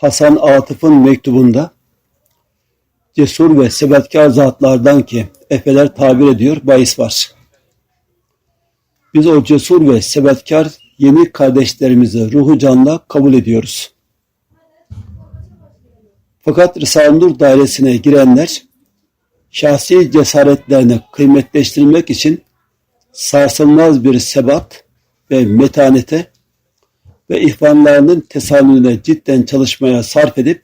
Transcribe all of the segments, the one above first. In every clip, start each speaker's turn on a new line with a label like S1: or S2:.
S1: Hasan Atıf'ın mektubunda cesur ve sebatkar zatlardan ki efeler tabir ediyor bahis var. Biz o cesur ve sebatkar yeni kardeşlerimizi ruhu canla kabul ediyoruz. Fakat Risale-i Nur dairesine girenler şahsi cesaretlerini kıymetleştirmek için sarsılmaz bir sebat ve metanete ve ihvanlarının tesallüne cidden çalışmaya sarf edip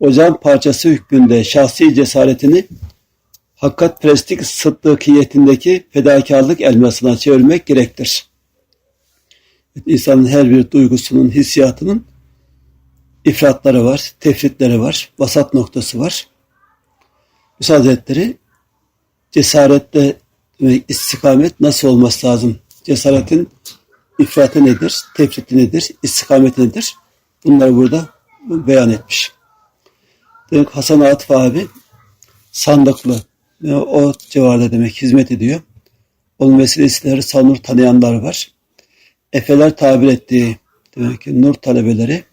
S1: o can parçası hükmünde şahsi cesaretini hakikat prestik sıddıkiyetindeki fedakarlık elmasına çevirmek gerektir. İnsanın her bir duygusunun, hissiyatının ifratları var, tefritleri var, vasat noktası var. Musa Hazretleri cesarette ve istikamet nasıl olması lazım? Cesaretin ifratı nedir? Tefriti nedir? İstikameti nedir? Bunları burada beyan etmiş. Demek Hasan Atıf abi sandıklı o civarda demek hizmet ediyor. Onun vesilesiyle Sanur tanıyanlar var. Efeler tabir ettiği demek ki nur talebeleri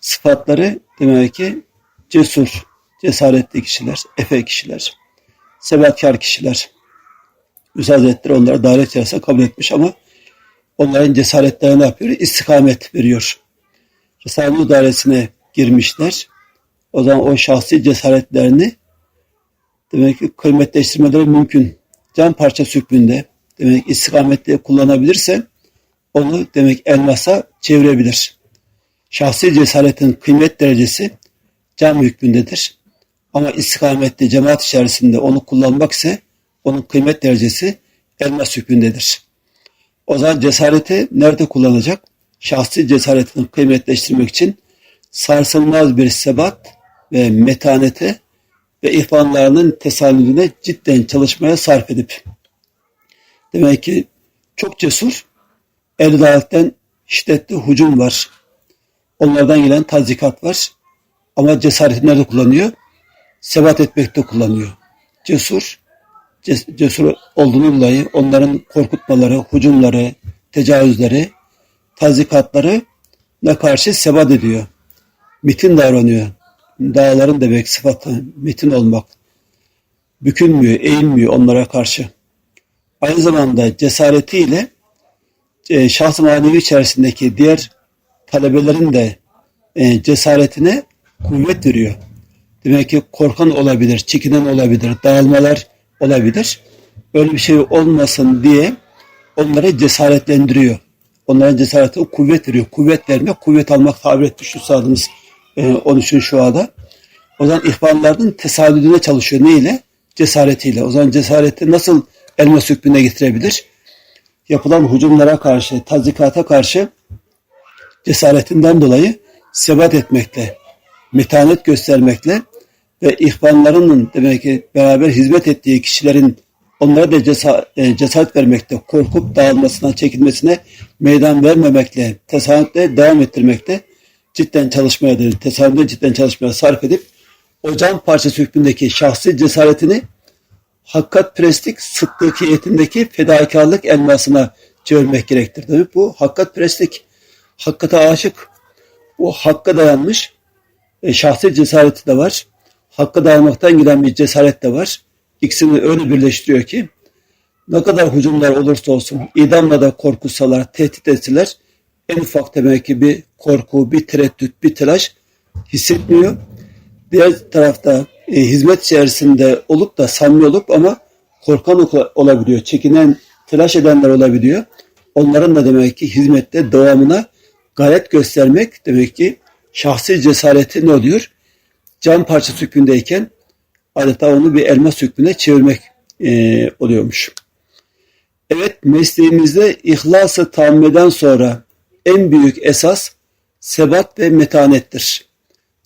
S1: sıfatları demek ki cesur, cesaretli kişiler, efe kişiler, sebatkar kişiler. Üstad Hazretleri onlara davet içerisinde kabul etmiş ama onların cesaretlerine ne yapıyor? İstikamet veriyor. Risale-i dairesine girmişler. O zaman o şahsi cesaretlerini demek ki kıymetleştirmeleri mümkün. Can parça hükmünde demek istikametli kullanabilirse onu demek elmasa çevirebilir. Şahsi cesaretin kıymet derecesi can hükmündedir. Ama istikametli cemaat içerisinde onu kullanmak ise onun kıymet derecesi elmas hükmündedir. O zaman cesareti nerede kullanacak? Şahsi cesaretini kıymetleştirmek için sarsılmaz bir sebat ve metanete ve ihvanlarının tesallülüne cidden çalışmaya sarf edip demek ki çok cesur Erdağ'dan şiddetli hücum var. Onlardan gelen tazikat var. Ama cesareti nerede kullanıyor? Sebat etmekte kullanıyor. Cesur, cesur olduğunu dolayı onların korkutmaları, hücumları, tecavüzleri, tazikatları ne karşı sebat ediyor. Mitin davranıyor. Dağların demek sıfatı metin olmak. Bükülmüyor, eğilmiyor onlara karşı. Aynı zamanda cesaretiyle e, şahs-ı manevi içerisindeki diğer talebelerin de e, cesaretine kuvvet veriyor. Demek ki korkan olabilir, çekinen olabilir, dağılmalar olabilir. Öyle bir şey olmasın diye onları cesaretlendiriyor. Onların cesaretine kuvvet veriyor. Kuvvet vermek, kuvvet almak tabir etmiş üstadımız e, 13. şuada. O zaman ihvanlarının tesadüdüne çalışıyor. Ne ile? Cesaretiyle. O zaman cesareti nasıl elmas hükmüne getirebilir? Yapılan hücumlara karşı, tazikata karşı cesaretinden dolayı sebat etmekle, metanet göstermekle ve ihvanlarının demek ki beraber hizmet ettiği kişilerin onlara da e, cesaret vermekte, korkup dağılmasına, çekilmesine meydan vermemekle, tesadüfle devam ettirmekte cidden çalışmaya, tesadüfle cidden çalışmaya sarf edip o can parçası hükmündeki şahsi cesaretini hakkat prestik sıddıkiyetindeki fedakarlık elmasına çevirmek gerektir. Demek bu hakkat prestik, hakkata aşık, o hakka dayanmış e, şahsi cesareti de var. Hakka dayanmaktan gelen bir cesaret de var. İkisini öyle birleştiriyor ki ne kadar hücumlar olursa olsun, idamla da korkutsalar, tehdit etseler en ufak demek ki bir korku, bir tereddüt, bir telaş hissetmiyor. Diğer tarafta e, hizmet içerisinde olup da samimi olup ama korkan olabiliyor. Çekinen, telaş edenler olabiliyor. Onların da demek ki hizmette devamına gayret göstermek demek ki şahsi cesareti ne oluyor? Can parçası hükmündeyken adeta onu bir elmas hükmüne çevirmek e, oluyormuş. Evet mesleğimizde ihlası tammeden sonra en büyük esas sebat ve metanettir.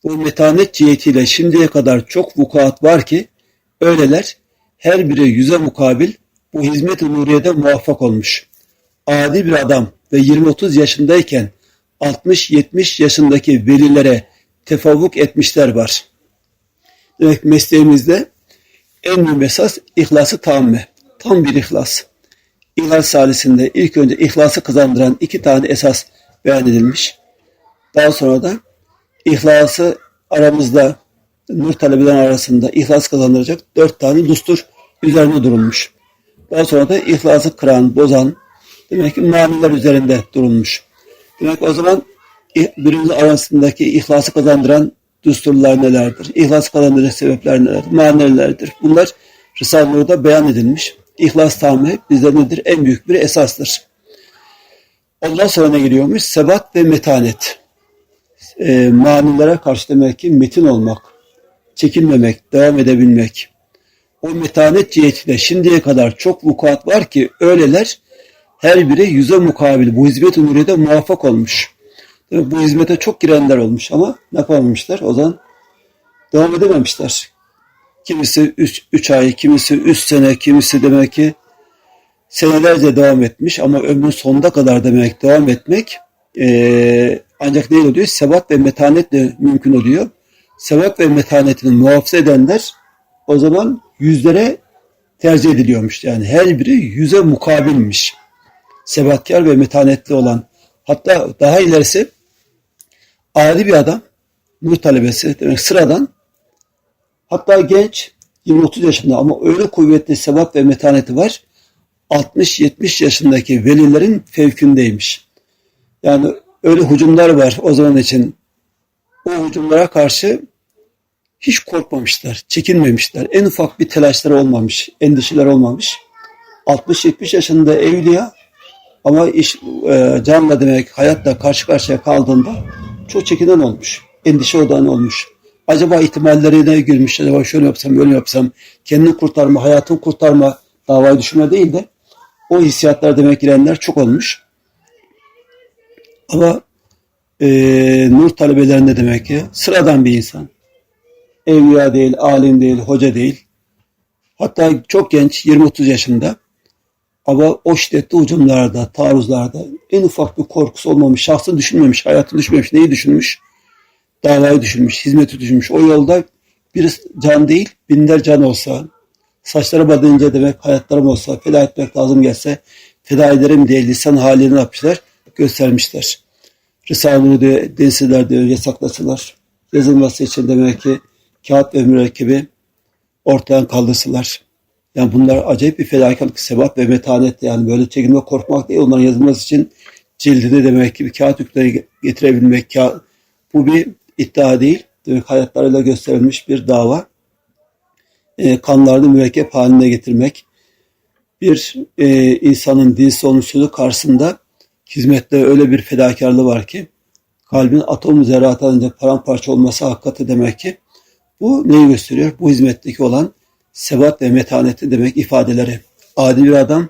S1: Bu metanet cihetiyle şimdiye kadar çok vukuat var ki öyleler her biri yüze mukabil bu hizmet-i nuriyede muvaffak olmuş. Adi bir adam ve 20-30 yaşındayken 60-70 yaşındaki velilere tefavvuk etmişler var. Demek mesleğimizde en mühim esas ihlası tamme. Tam bir ihlas. İhlas salisinde ilk önce ihlası kazandıran iki tane esas beyan edilmiş. Daha sonra da İhlası aramızda nur talebeler arasında ihlas kazandıracak dört tane dustur üzerine durulmuş. Daha sonra da ihlası kıran, bozan demek ki maniler üzerinde durulmuş. Demek o zaman birbirimiz arasındaki ihlası kazandıran düsturlar nelerdir? İhlas kazandıracak sebepler nelerdir? Manilerdir. Bunlar Risale-i Nur'da beyan edilmiş. İhlas tamamı bizde nedir? En büyük bir esastır. Ondan sonra ne geliyormuş? Sebat ve metanet. E, manilere karşı demek ki metin olmak, çekinmemek, devam edebilmek. O metanet cihetiyle şimdiye kadar çok vukuat var ki öyleler her biri yüze mukabil bu hizmet umuriyede muvaffak olmuş. Bu hizmete çok girenler olmuş ama ne yapamamışlar? O zaman devam edememişler. Kimisi 3 ay, kimisi 3 sene, kimisi demek ki senelerce devam etmiş ama ömrün sonuna kadar demek devam etmek e, ancak ne oluyor? Sebat ve metanetle mümkün oluyor. Sebat ve metanetini muhafaza edenler o zaman yüzlere tercih ediliyormuş. Yani her biri yüze mukabilmiş. Sebatkar ve metanetli olan. Hatta daha ilerisi adi bir adam, nur talebesi demek sıradan hatta genç 20-30 yaşında ama öyle kuvvetli sebat ve metaneti var 60-70 yaşındaki velilerin fevkindeymiş. Yani öyle hücumlar var o zaman için. O hücumlara karşı hiç korkmamışlar, çekinmemişler. En ufak bir telaşları olmamış, endişeler olmamış. 60-70 yaşında evliya ama iş, e, canla demek hayatla karşı karşıya kaldığında çok çekinen olmuş. Endişe odağını olmuş. Acaba ihtimallerine girmiş. Acaba şöyle yapsam, böyle yapsam. Kendini kurtarma, hayatını kurtarma, davayı düşünme değil de o hissiyatlar demek girenler çok olmuş. Ama e, nur talebelerinde demek ki sıradan bir insan. Evliya değil, alim değil, hoca değil. Hatta çok genç, 20-30 yaşında. Ama o şiddetli ucumlarda, taarruzlarda en ufak bir korkusu olmamış, şahsı düşünmemiş, hayatı düşünmemiş, neyi düşünmüş? Davayı düşünmüş, hizmeti düşünmüş. O yolda bir can değil, binler can olsa, saçları badınca demek hayatlarım olsa, feda etmek lazım gelse, feda ederim diye lisan halini yapmışlar? Göstermişler. Risale-i diyor, densiler diyor, yasaklasalar. Yazılması için demek ki kağıt ve mürekkebi ortadan kaldırsılar. Yani bunlar acayip bir fedakarlık, sebat ve metanet yani böyle çekinme, korkmak değil. Onların yazılması için cildine demek ki bir kağıt yükleri getirebilmek. Kağıt, bu bir iddia değil. Demek hayatlarıyla gösterilmiş bir dava. E, kanlarını mürekkep haline getirmek. Bir e, insanın din sonuçluluğu karşısında hizmette öyle bir fedakarlığı var ki kalbin atom üzere atınca paramparça olması hakikati demek ki bu neyi gösteriyor? Bu hizmetteki olan sebat ve metaneti demek ifadeleri. Adi bir adam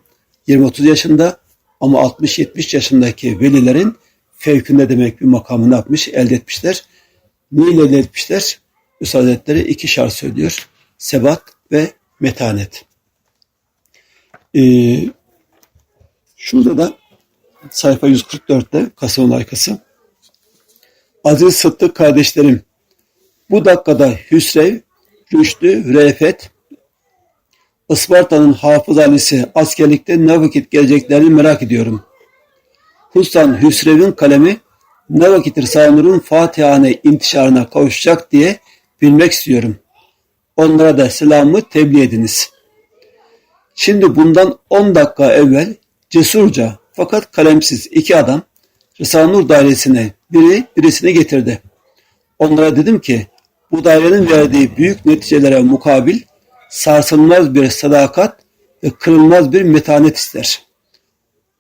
S1: 20-30 yaşında ama 60-70 yaşındaki velilerin fevkinde demek bir makamını yapmış, elde etmişler. Neyle elde etmişler? Üstad iki şart söylüyor. Sebat ve metanet. Ee, şurada da sayfa 144'te Kasım Aykası. Aziz Sıddık kardeşlerim, bu dakikada Hüsrev, Rüştü, Refet, Isparta'nın Hafız Ali'si askerlikte ne vakit geleceklerini merak ediyorum. Hususan Hüsrev'in kalemi ne vakit Risale-i Fatihane intişarına kavuşacak diye bilmek istiyorum. Onlara da selamı tebliğ ediniz. Şimdi bundan 10 dakika evvel cesurca fakat kalemsiz iki adam Risale-i Nur dairesine biri birisini getirdi. Onlara dedim ki bu dairenin verdiği büyük neticelere mukabil sarsılmaz bir sadakat ve kırılmaz bir metanet ister.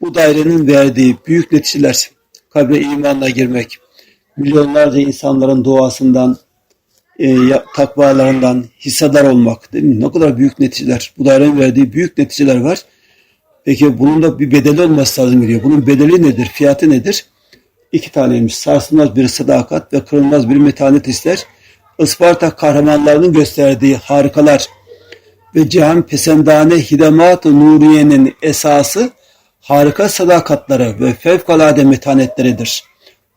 S1: Bu dairenin verdiği büyük neticeler, kabre imanla girmek, milyonlarca insanların duasından, e, takvalarından hissedar olmak, değil mi? Ne kadar büyük neticeler. Bu dairenin verdiği büyük neticeler var. Peki bunun da bir bedeli olması lazım geliyor. Bunun bedeli nedir? Fiyatı nedir? İki taneymiş. Sarsılmaz bir sadakat ve kırılmaz bir metanet ister. Isparta kahramanlarının gösterdiği harikalar ve cihan pesendane hidemat-ı nuriyenin esası harika sadakatları ve fevkalade metanetleridir.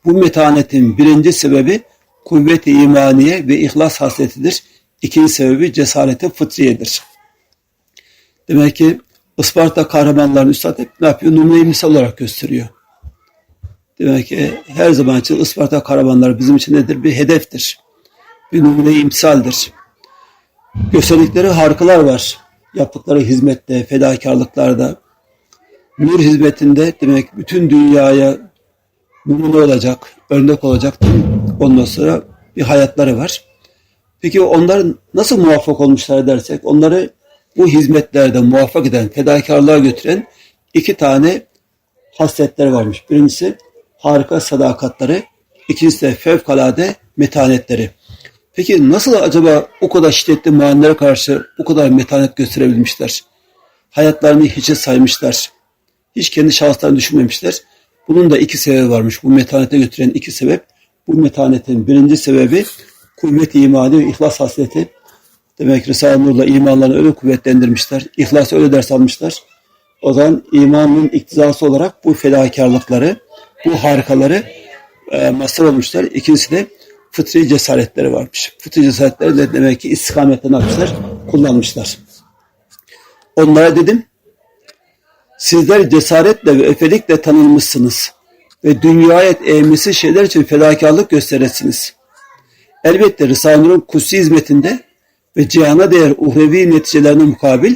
S1: Bu metanetin birinci sebebi kuvvet-i imaniye ve ihlas hasretidir. İkinci sebebi cesareti fıtriyedir. Demek ki Isparta kahramanlarının üstad hep ne yapıyor? Numune misal olarak gösteriyor. Demek ki her zaman için Isparta karavanları bizim için nedir? Bir hedeftir. Bir numune imsaldir. Gösterdikleri harikalar var. Yaptıkları hizmette, fedakarlıklarda, nur hizmetinde demek bütün dünyaya numune olacak, örnek olacak. Ondan sonra bir hayatları var. Peki onlar nasıl muvaffak olmuşlar dersek, onları bu hizmetlerde muvaffak eden, fedakarlığa götüren iki tane hasletleri varmış. Birincisi harika sadakatleri, ikincisi de fevkalade metanetleri. Peki nasıl acaba o kadar şiddetli muayenelere karşı o kadar metanet gösterebilmişler? Hayatlarını hiçe saymışlar. Hiç kendi şahıslarını düşünmemişler. Bunun da iki sebebi varmış. Bu metanete götüren iki sebep. Bu metanetin birinci sebebi kuvvet imani ve ihlas hasleti. Demek Risale-i Nur'la imanlarını öyle kuvvetlendirmişler. İhlas öyle ders almışlar. O zaman imanın iktizası olarak bu fedakarlıkları, bu harikaları e, mazhar olmuşlar. İkincisi de fıtri cesaretleri varmış. Fıtri cesaretleri de demek ki istikamette yapmışlar? Kullanmışlar. Onlara dedim, sizler cesaretle ve öfelikle tanınmışsınız ve dünyaya eğmesi şeyler için fedakarlık gösteresiniz. Elbette Risale-i Nur'un kutsi hizmetinde ve cihana değer uhrevi neticelerine mukabil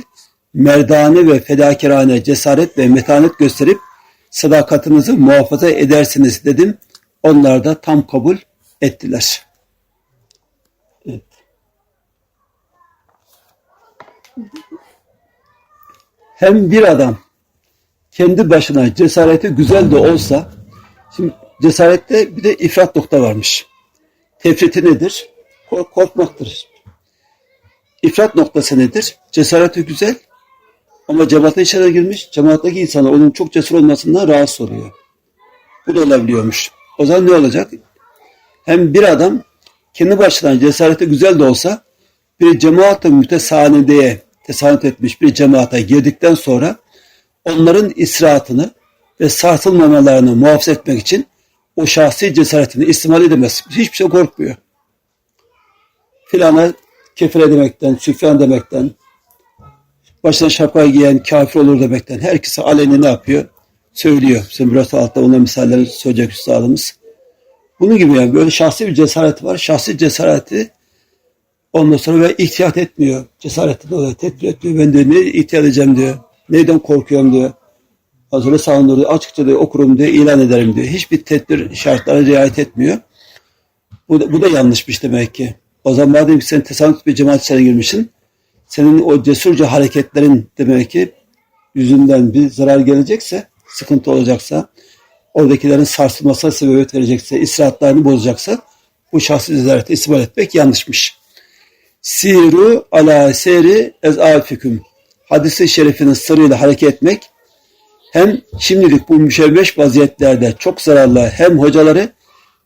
S1: merdane ve fedakarane cesaret ve metanet gösterip sadakatinizi muhafaza edersiniz dedim. Onlar da tam kabul ettiler. Evet. Hem bir adam kendi başına cesareti güzel de olsa şimdi cesarette bir de ifrat nokta varmış. Tefriti nedir? Kork korkmaktır. İfrat noktası nedir? Cesareti güzel ama cemaate içeri girmiş. Cemaatteki insanlar onun çok cesur olmasından rahatsız oluyor. Bu da olabiliyormuş. O zaman ne olacak? Hem bir adam kendi başına cesareti güzel de olsa bir cemaat-ı mütesanideye tesanüt etmiş bir cemaate girdikten sonra onların israatını ve sarsılmamalarını muhafaza etmek için o şahsi cesaretini istimal edemez. Hiçbir şey korkmuyor. Filana kefir demekten, süfyan demekten, başına şapka giyen kafir olur demekten herkese aleni ne yapıyor? Söylüyor. Şimdi biraz altta ona misalleri söyleyecek üstadımız. Bunun gibi yani böyle şahsi bir cesaret var. Şahsi cesareti ondan sonra ve ihtiyat etmiyor. Cesareti dolayı tedbir etmiyor. Ben de ne ihtiyat edeceğim diyor. Neyden korkuyorum diyor. Hazreti savunur Açıkça diyor okurum diyor. ilan ederim diyor. Hiçbir tedbir şartlara riayet etmiyor. Bu da, bu da yanlışmış demek ki. O zaman madem ki sen tesadüf bir cemaat içine girmişsin senin o cesurca hareketlerin demek ki yüzünden bir zarar gelecekse, sıkıntı olacaksa, oradakilerin sarsılmasına sebebiyet verecekse, istirahatlarını bozacaksa bu şahsi ziyareti ismal etmek yanlışmış. Siru ala seri ez afiküm. Hadisi şerifinin sırrıyla hareket etmek hem şimdilik bu müşevveş vaziyetlerde çok zararlı hem hocaları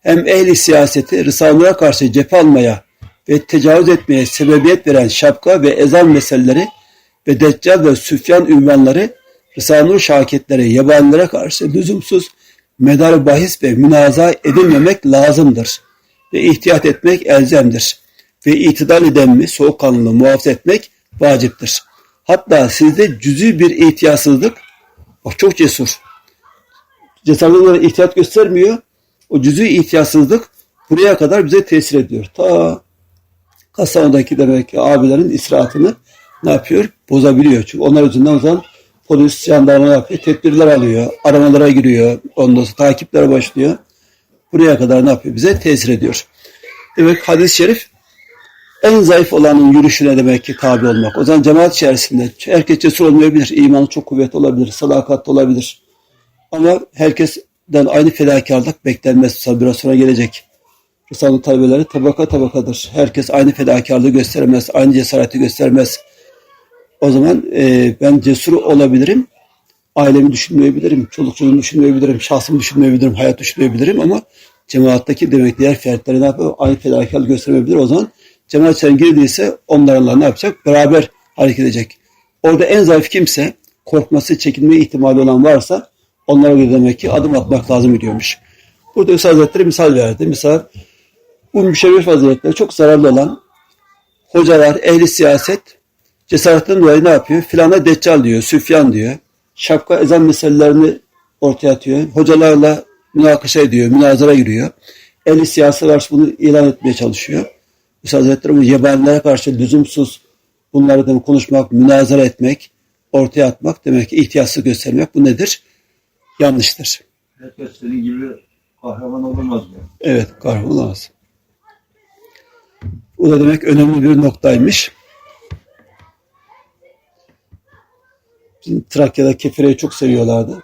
S1: hem ehli siyaseti Risale'ye karşı cephe almaya ve tecavüz etmeye sebebiyet veren şapka ve ezan meseleleri ve Deccal ve Süfyan ünvanları Risale-i şakitleri yabanilere karşı lüzumsuz medar bahis ve münaza edilmemek lazımdır ve ihtiyat etmek elzemdir ve itidal edemmi soğukkanlılığı muhafaza etmek vaciptir. Hatta sizde cüz'i bir ihtiyatsızlık, o çok cesur, cesaretlerine ihtiyat göstermiyor, o cüz'i ihtiyatsızlık buraya kadar bize tesir ediyor. Ta Kastamonu'daki demek ki abilerin istirahatını ne yapıyor? Bozabiliyor. Çünkü onlar yüzünden o zaman polis, jandarma? Tedbirler alıyor, aramalara giriyor, ondan sonra takiplere başlıyor. Buraya kadar ne yapıyor? Bize tesir ediyor. Demek hadis-i şerif en zayıf olanın yürüyüşüne demek ki tabi olmak. O zaman cemaat içerisinde herkes cesur olmayabilir, imanı çok kuvvetli olabilir, sadakatli olabilir. Ama herkesten aynı fedakarlık beklenmez. Biraz sonra gelecek. Risale talebeleri tabaka tabakadır. Herkes aynı fedakarlığı gösteremez, aynı cesareti göstermez. O zaman e, ben cesur olabilirim, ailemi düşünmeyebilirim, çoluk düşünmeyebilirim, şahsımı düşünmeyebilirim, hayat düşünmeyebilirim ama cemaattaki demek diğer fertleri ne yapıyor? Aynı fedakarlığı gösterebilir. O zaman cemaat içine girdiyse onlarla ne yapacak? Beraber hareket edecek. Orada en zayıf kimse, korkması, çekinme ihtimali olan varsa onlara göre demek ki adım atmak lazım ediyormuş. Burada Üstad Hazretleri misal verdi. Misal bu müşerref vaziyetleri çok zararlı olan hocalar, ehli siyaset cesaretten dolayı ne yapıyor? Filana deccal diyor, süfyan diyor. Şapka ezan meselelerini ortaya atıyor. Hocalarla münakaşa ediyor, münazara giriyor. Ehli siyasi karşı bunu ilan etmeye çalışıyor. Üstad Hazretleri bu yabanilere karşı lüzumsuz bunları da konuşmak, münazara etmek, ortaya atmak demek ki ihtiyatsız göstermek bu nedir? Yanlıştır.
S2: Herkes senin gibi kahraman olamaz mı?
S1: Evet, kahraman olamaz. Bu da demek önemli bir noktaymış. Trakya'da kefireyi çok seviyorlardı.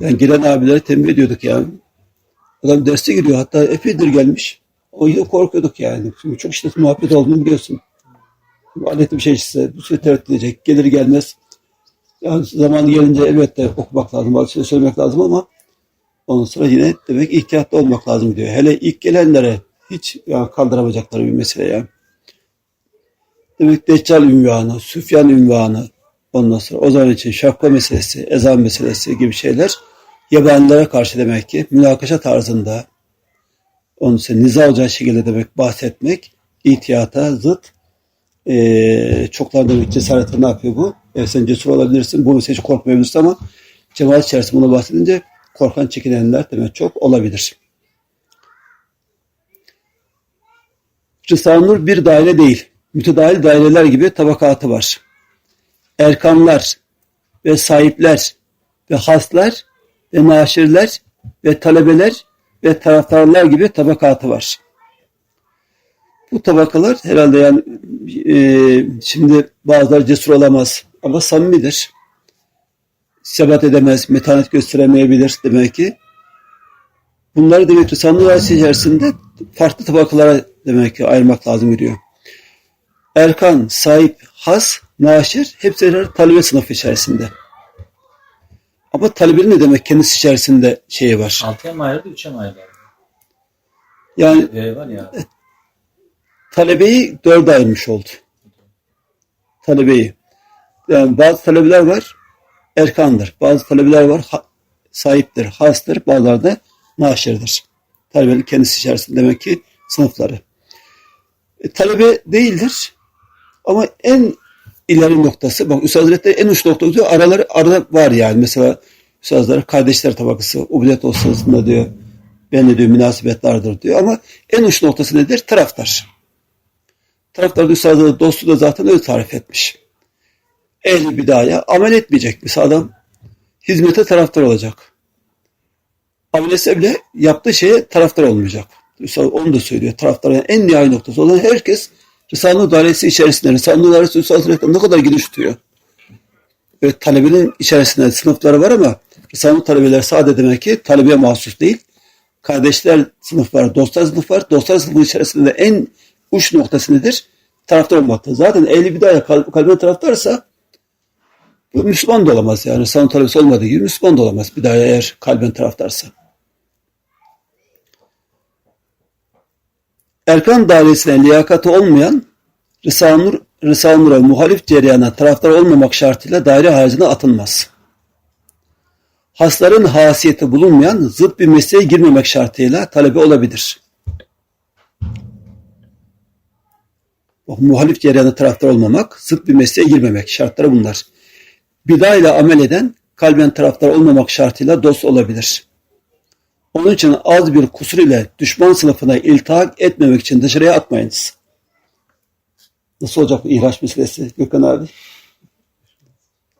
S1: Yani gelen abileri tembih ediyorduk yani. Adam derse giriyor hatta epeydir gelmiş. O yıl korkuyorduk yani. Çünkü çok işte muhabbet olduğunu biliyorsun. Adetli bir şey ise bu süre edecek. Gelir gelmez. Yani zamanı gelince elbette okumak lazım. Bazı şeyler söylemek lazım ama ondan sonra yine demek ihtiyatlı olmak lazım diyor. Hele ilk gelenlere hiç ya kaldıramayacakları bir mesele yani. Demek Deccal ünvanı, Süfyan ünvanı, ondan sonra o zaman için şapka meselesi, ezan meselesi gibi şeyler yabanilere karşı demek ki münakaşa tarzında onun için niza olacağı şekilde demek bahsetmek ihtiyata zıt eee çoklar demek cesareti ne yapıyor bu? Evet sen cesur olabilirsin, bu mesele hiç korkmayabilirsin ama cemaat içerisinde bunu bahsedince korkan çekinenler demek çok olabilir. Risale-i Nur bir daire değil. Mütedahil daireler gibi tabakatı var. Erkanlar ve sahipler ve haslar ve naşirler ve talebeler ve taraftarlar gibi tabakatı var. Bu tabakalar herhalde yani e, şimdi bazıları cesur olamaz ama samimidir. Sebat edemez, metanet gösteremeyebilir demek ki. Bunları demek ki sandığı içerisinde farklı tabakalara demek ki ayırmak lazım geliyor. Erkan, sahip, has, naşir hepsi her talebe sınıfı içerisinde. Ama talebenin ne demek kendisi içerisinde şeyi var.
S3: Altıya mı ayrıldı, üçe mi ayrıldı?
S1: Yani
S3: Ee, var ya.
S1: talebeyi dörde ayırmış oldu. Talebeyi. Yani bazı talebeler var, erkandır. Bazı talebeler var, ha- sahiptir, hastır. Bazıları da naşirdir. Talebenin kendisi içerisinde demek ki sınıfları. E, talebe değildir ama en ileri noktası, bak Üstad Hazretleri en uç noktası diyor, araları arada var yani. Mesela Üstad Hazretleri kardeşler tabakası, ubudiyet olsasında diyor, ben de diyor münasebetlerdir diyor ama en uç noktası nedir? Taraftar. Taraftar da Üstad Hazretleri dostu da zaten öyle tarif etmiş. Ehli bidaya amel etmeyecek. Mesela adam hizmete taraftar olacak. Amel etse bile yaptığı şeye taraftar olmayacak. Üstad onu da söylüyor. Taraftarın en nihai noktası. O zaman herkes Risale-i dairesi içerisinde, Risale-i dairesi Üstad ne kadar geniş tutuyor. Evet, talebenin içerisinde sınıfları var ama Risale-i talebeler sadece demek ki talebeye mahsus değil. Kardeşler sınıf var, dostlar sınıf var. Dostlar sınıfı içerisinde de en uç noktası nedir? Taraftar olmaktır. Zaten ehli bidaya kal- kalbine taraftarsa bu Müslüman da olamaz yani. Risale-i talebesi olmadığı gibi Müslüman da olamaz bidaya eğer kalben taraftarsa. Erkan dairesine liyakati olmayan Risale-i Nur, Risale-i Nur'a muhalif cereyana taraftar olmamak şartıyla daire haricine atılmaz. Hasların hasiyeti bulunmayan zıt bir mesleğe girmemek şartıyla talebe olabilir. Bak, muhalif cereyana taraftar olmamak, zıt bir mesleğe girmemek şartları bunlar. Bida ile amel eden kalben taraftar olmamak şartıyla dost olabilir. Onun için az bir kusur ile düşman sınıfına iltihak etmemek için dışarıya atmayınız. Nasıl olacak bu ihraç meselesi Gökhan abi?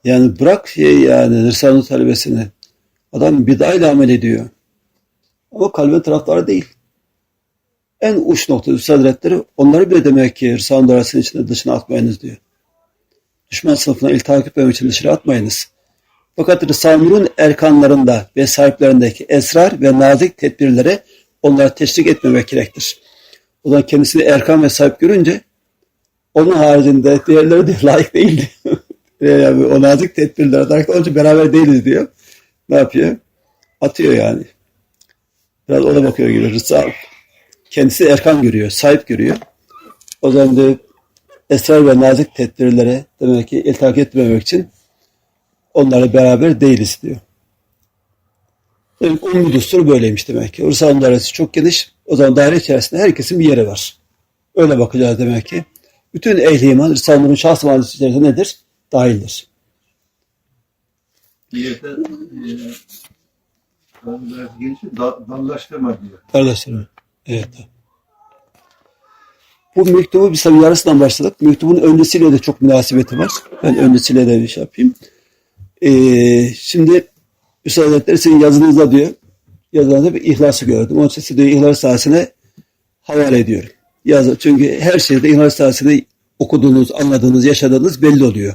S1: Yani bırak şey yani Risale-i talebesini. Adam bidayla amel ediyor. Ama kalbe taraftarı değil. En uç nokta Üstad onları bile demek ki Risale-i içinde dışına atmayınız diyor. Düşman sınıfına iltihak etmemek için dışarı atmayınız. Fakat Risale-i Nur'un erkanlarında ve sahiplerindeki esrar ve nazik tedbirlere onlara teşvik etmemek gerektir. O zaman kendisini erkan ve sahip görünce onun haricinde diğerleri de layık değildi. yani o nazik tedbirlere dair onun beraber değiliz diyor. Ne yapıyor? Atıyor yani. Biraz ona bakıyor gibi. Rıza kendisi erkan görüyor, sahip görüyor. O zaman da esrar ve nazik tedbirlere demek ki iltihak etmemek için onlarla beraber değiliz diyor. Evet, umumi düstur böyleymiş demek ki. Risale-i dairesi çok geniş. O zaman daire içerisinde herkesin bir yeri var. Öyle bakacağız demek ki. Bütün ehli iman Nur'un şahs manisi içerisinde nedir? Dahildir.
S2: Bir yerde e, da, dallaştırma diyor.
S1: Kardeşlerim. Evet. Bu mektubu biz tabii yarısından başladık. Mektubun öncesiyle de çok münasebeti var. Ben öncesiyle de bir şey yapayım. Ee, şimdi Üstad Hazretleri sizin yazınızda diyor, yazınızda bir ihlası gördüm. Onun için size ihlas sahasine havale ediyorum. Yaz, çünkü her şeyde ihlas sahasını okuduğunuz, anladığınız, yaşadığınız belli oluyor.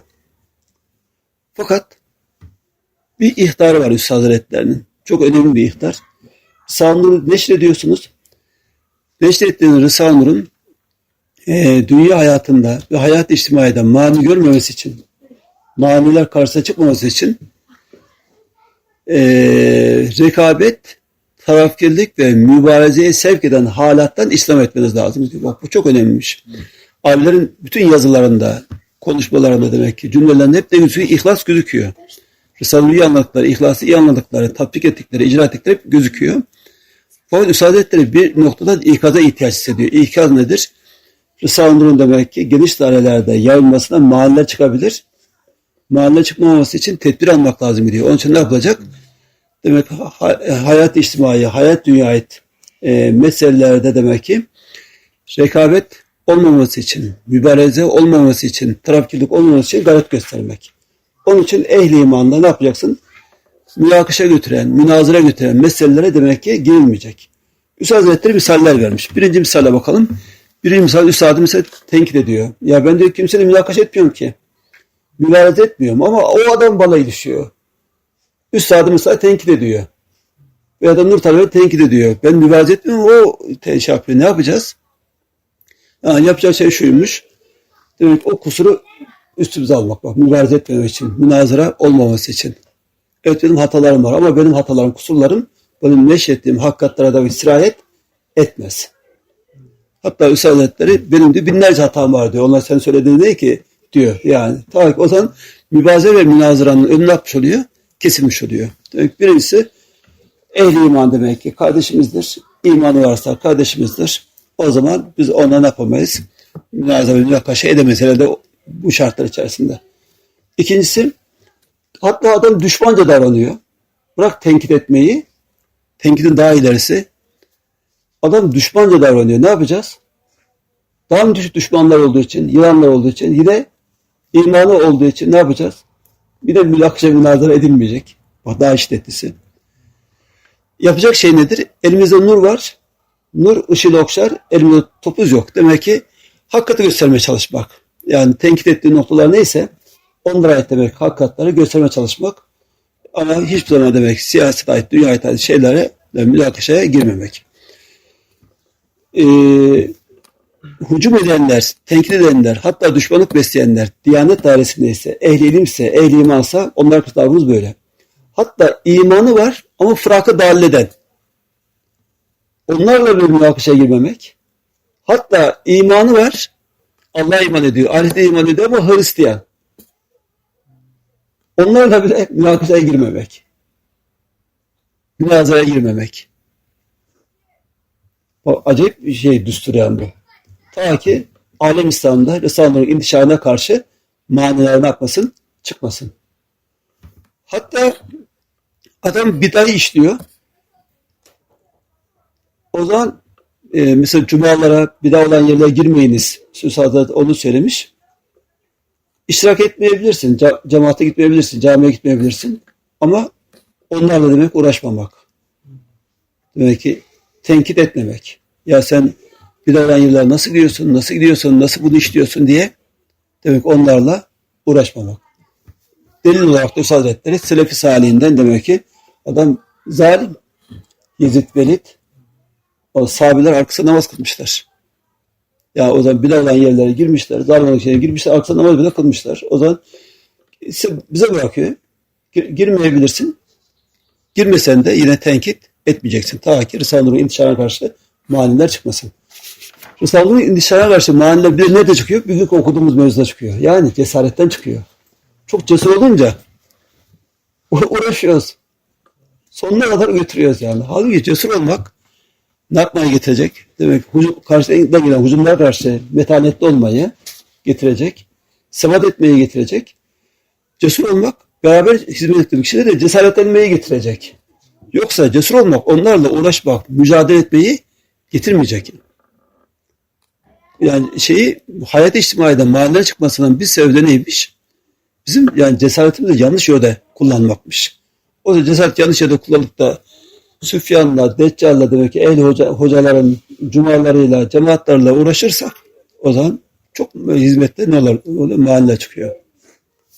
S1: Fakat bir ihtarı var Üstad Hazretleri'nin. Çok önemli bir ihtar. Risale-i Nur'u neşrediyorsunuz. Neşrettiğiniz Risale-i Nur'un e, dünya hayatında ve hayat içtimaide mani görmemesi için, maniler karşısına çıkmaması için e, rekabet, tarafkirlik ve mübarezeye sevk eden halattan İslam etmeniz lazım. Bak bu çok önemliymiş. Abilerin bütün yazılarında, konuşmalarında demek ki cümlelerinde hep de gözüküyor, ihlas gözüküyor. Risale-i iyi anladıkları, ihlası iyi anladıkları, tatbik ettikleri, icra ettikleri hep gözüküyor. Fakat Üstad Hazretleri bir noktada ikaza ihtiyaç hissediyor. İkaz nedir? Risale-i demek ki geniş dairelerde yayılmasına mahalle çıkabilir. Mahalle çıkmaması için tedbir almak lazım diyor. Onun için ne yapılacak? Demek ha- hayat içtimai, hayat dünyayı e, meselelerde demek ki rekabet olmaması için, mübareze olmaması için, tarafkirlik olmaması için gayret göstermek. Onun için ehli imanda ne yapacaksın? Münakışa götüren, münazara götüren meselelere demek ki girilmeyecek. Üstad Hazretleri misaller vermiş. Birinci misale bakalım. Birinci misal Üstad'ı mesela tenkit ediyor. Ya ben diyor kimseyle münakaşa etmiyorum ki. Mübareze etmiyorum ama o adam bana ilişiyor. Üstad'ı mesela tenkit ediyor. Veya da Nur Talebi tenkit ediyor. Ben mübareze etmiyorum o şey yapıyor. Ne yapacağız? Yani yapacak şey şuymuş. Demek o kusuru üstümüze almak. Bak, mübareze etmemek için, münazara olmaması için. Evet benim hatalarım var ama benim hatalarım, kusurlarım benim neşrettiğim hakikatlara da sirayet etmez. Hatta Üstad benim de binlerce hatam var diyor. Onlar sen söylediğin değil ki diyor. Yani tabii ki o zaman mübaze ve münazaranın önüne atmış oluyor, kesilmiş oluyor. Demek birincisi ehli iman demek ki kardeşimizdir. İmanı varsa kardeşimizdir. O zaman biz ona ne yapamayız? Münazara ve münakaşa edemeyiz herhalde bu şartlar içerisinde. İkincisi hatta adam düşmanca davranıyor. Bırak tenkit etmeyi. Tenkitin daha ilerisi. Adam düşmanca davranıyor. Ne yapacağız? Daha mı düşük düşmanlar olduğu için, yılanlar olduğu için, yine imanı olduğu için ne yapacağız? Bir de mülakşa münazara edilmeyecek. Bak daha şiddetlisi. Yapacak şey nedir? Elimizde nur var. Nur ışıl okşar. Elimizde topuz yok. Demek ki hakikati göstermeye çalışmak. Yani tenkit ettiği noktalar neyse onlara ait demek hakikatleri göstermeye çalışmak. Ama hiçbir zaman demek siyaset ait, dünya ait şeylere e, münakaşaya girmemek. Ee, hücum edenler, tenkit edenler, hatta düşmanlık besleyenler, diyanet dairesindeyse, ehli ilimse, ehli imansa onlar kitabımız böyle. Hatta imanı var ama fırakı dalleden. Onlarla bir münakaşaya girmemek. Hatta imanı var, Allah'a iman ediyor, ahirete iman ediyor ama Hristiyan. Onlarla bile münakaşaya girmemek. Münazaraya girmemek. O acayip bir şey düstur yani bu. Ta ki alem İslam'da Risale'nin intişarına karşı manilerin akmasın, çıkmasın. Hatta adam bidayı işliyor. O zaman e, mesela cumalara bida olan yerlere girmeyiniz. Hazret onu söylemiş. İştirak etmeyebilirsin. cemaate gitmeyebilirsin. Camiye gitmeyebilirsin. Ama onlarla demek uğraşmamak. Demek ki tenkit etmemek. Ya sen olan yerlere nasıl gidiyorsun, nasıl gidiyorsun, nasıl bunu işliyorsun diye demek onlarla uğraşmamak. Delil olarak da Üstad Hazretleri Selefi Salih'inden demek ki adam zalim. Yezid Velid o sahabeler arkasında namaz kılmışlar. Ya o zaman bile olan yerlere girmişler, zalim olan şeylere girmişler, arkasında namaz bile kılmışlar. O zaman bize bırakıyor. Gir- girmeyebilirsin. Girmesen de yine tenkit etmeyeceksin. Ta ki Risale-i karşı maniler çıkmasın. Risale-i Nur'un intişarına karşı maniler bir nerede çıkıyor? Bir gün okuduğumuz mevzuda çıkıyor. Yani cesaretten çıkıyor. Çok cesur olunca uğraşıyoruz. Sonuna kadar götürüyoruz yani. Halbuki cesur olmak ne yapmaya getirecek? Demek hücum, karşıdan gelen hücumlara karşı metanetli olmayı getirecek. Sebat etmeyi getirecek. Cesur olmak beraber hizmet ettiği kişilere de cesaretlenmeyi getirecek. Yoksa cesur olmak, onlarla uğraşmak, mücadele etmeyi getirmeyecek. Yani şeyi hayat içtimaide mahalleye çıkmasının bir sebebi de neymiş? Bizim yani cesaretimizi yanlış yönde kullanmakmış. O da cesaret yanlış yerde kullanıp da Süfyan'la, Deccal'la demek ki ehl hoca, hocaların cumalarıyla, cemaatlerle uğraşırsak o zaman çok hizmette ne olur? Mahalle çıkıyor.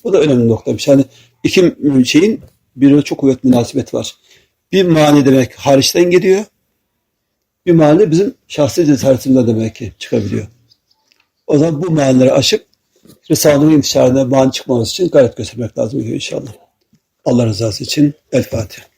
S1: Bu da önemli noktamış. Yani iki şeyin birbirine çok kuvvetli münasebet var. Bir mani demek hariçten geliyor. Bir mani bizim şahsi cesaretimle demek ki çıkabiliyor. O zaman bu manileri aşıp Risale'nin intişarına mani çıkmaması için gayret göstermek lazım inşallah. Allah rızası için El Fatiha.